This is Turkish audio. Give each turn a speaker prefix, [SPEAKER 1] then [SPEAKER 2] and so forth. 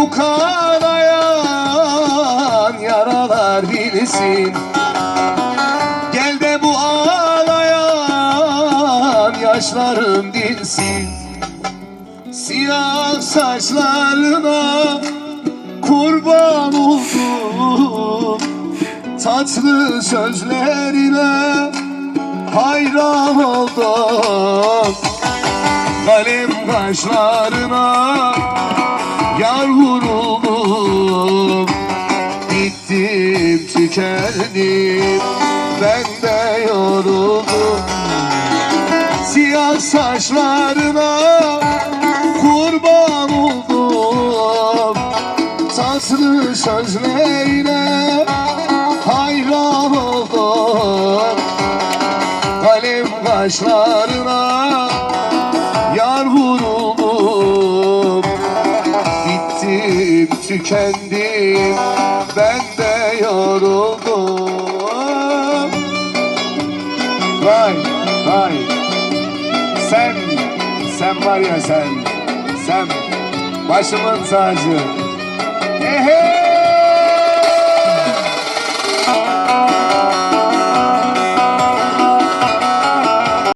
[SPEAKER 1] bu kanayan yaralar bilsin. Gel de bu ağlayan yaşlarım dinsin. Siyah saçlarına kurban oldum. Tatlı sözlerine hayran oldum. Kalem kaşlarına Tükendim ben de yoruldum. Siyah saçlarına kurban oldum. Tatlı sözlerine hayran oldum. Kalem kaşlarına Bittim tükendim ben de yoruldum. Vay vay. Sen sen var ya sen sen. Başımın tacı. Ehe